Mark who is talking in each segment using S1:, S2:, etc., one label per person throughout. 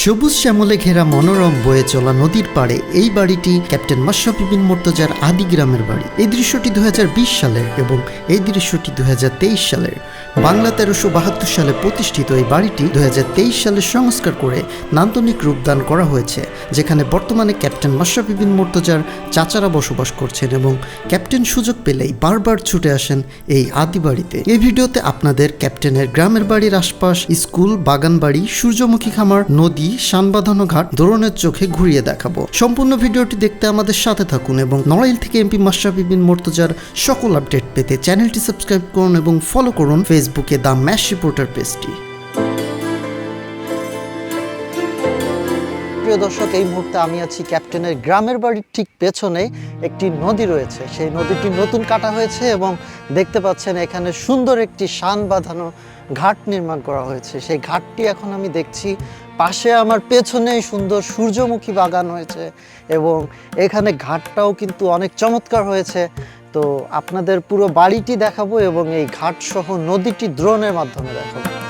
S1: সবুজ শ্যামলে ঘেরা মনোরম বয়ে চলা নদীর পাড়ে এই বাড়িটি ক্যাপ্টেন মাশরাফি বিন মোর্তজার আদি গ্রামের বাড়ি। এই দৃশ্যটি দু সালের এবং এই দৃশ্যটি দু সালের। বাংলা তেরোশো বাহাত্তর সালে প্রতিষ্ঠিত এই বাড়িটি দুই হাজার তেইশ সালে সংস্কার করে নান্দনিক রূপদান করা হয়েছে, যেখানে বর্তমানে ক্যাপ্টেন মাশরাফি বিন মোর্তজার চাচারা বসবাস করছেন এবং ক্যাপ্টেন সুযোগ পেলেই বারবার ছুটে আসেন এই আদি বাড়িতে। এই ভিডিওতে আপনাদের ক্যাপ্টেনের গ্রামের বাড়ির আশপাশ, স্কুল বাগান বাড়ি সূর্যমুখী খামার, নদী শানবাঁধানো ঘাট ধরনের চোখে ঘুরিয়ে দেখাবো। সম্পূর্ণ ভিডিওটি দেখতে আমাদের সাথে থাকুন এবং নড়াইল থেকে এমপি মাশরাফি বিন মোর্তজার সকল আপডেট পেতে চ্যানেলটি সাবস্ক্রাইব করুন এবং ফলো করুন ফেসবুকে দ্য ম্যাশ রিপোর্টার পেজটি। প্রিয় দর্শক, এই মুহূর্তে আমি আছি ক্যাপ্টেনের গ্রামের বাড়ির ঠিক পেছনে একটি নদী রয়েছে। সেই নদীটি নতুন কাটা হয়েছে এবং দেখতে পাচ্ছেন এখানে সুন্দর একটি শান বাঁধানো ঘাট নির্মাণ করা হয়েছে। সেই ঘাটটি এখন আমি দেখছি পাশে আমার পেছনেই সুন্দর সূর্যমুখী বাগান হয়েছে এবং এখানে ঘাটটাও কিন্তু অনেক চমৎকার হয়েছে। তো আপনাদের পুরো বাড়িটি দেখাবো এবং এই ঘাট সহ নদীটি দ্রোণের মাধ্যমে দেখাবো।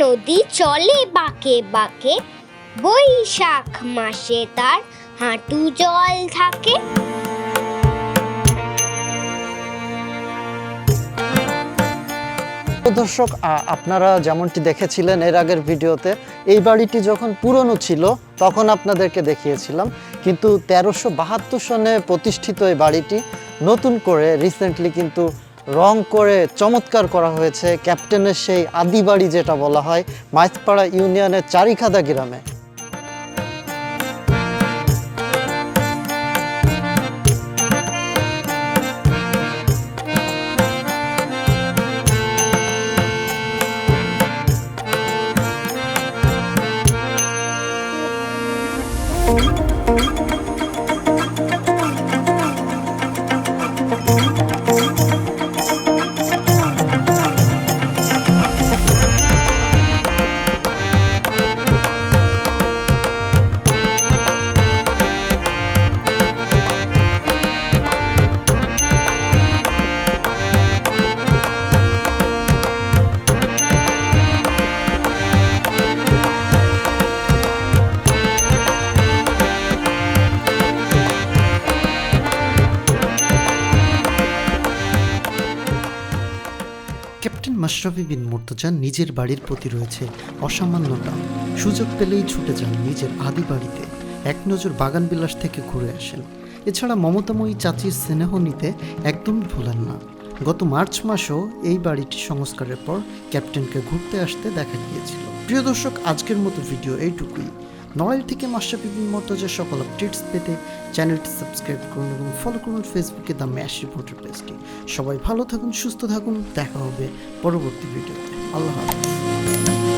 S2: নদী চলে বাঁকে বাঁকে, বৈশাখ মাসে তার হাঁটু জল থাকে।
S1: দর্শক আপনারা যেমনটি দেখেছিলেন এর আগের ভিডিওতে, এই বাড়িটি যখন পুরনো ছিল, তখন আপনাদেরকে দেখিয়েছিলাম। কিন্তু তেরোশো বাহাত্তর সনে প্রতিষ্ঠিত এই বাড়িটি নতুন করে রিসেন্টলি কিন্তু রং করে চমৎকার করা হয়েছে ক্যাপ্টেনের সেই আদি বাড়ি যেটা বলা হয় মাইজপাড়া ইউনিয়নের চারিখাদা গ্রামে। মাশরাফি বিন মুর্তজা নিজের বাড়ির প্রতি রয়েছে অসামান্য টান সুযোগ পেলেই ছুটে যান নিজের আদি বাড়িতে। এক নজর বাগান বিলাস থেকে ঘুরে আসেন। এছাড়া মমতাময়ী চাচির স্নেহ নিতে একদমই ভোলেন না। গত মার্চ মাসেও এই বাড়িটি সংস্কারের পর ক্যাপ্টেনকে ঘুরতে আসতে দেখা গিয়েছিল। প্রিয় দর্শক, আজকের মতো ভিডিও এইটুকুই। নড়াইল থেকে মাশরাফি মতো যে সকল আপডেটস পেতে চ্যানেলটি সাবস্ক্রাইব করুন এবং ফলো করুন ফেসবুকে দ্য ম্যাশ রিপোর্টার পেজটি। সবাই ভালো থাকুন, সুস্থ থাকুন, দেখা হবে পরবর্তী ভিডিওতে। আল্লাহ হাফিজ।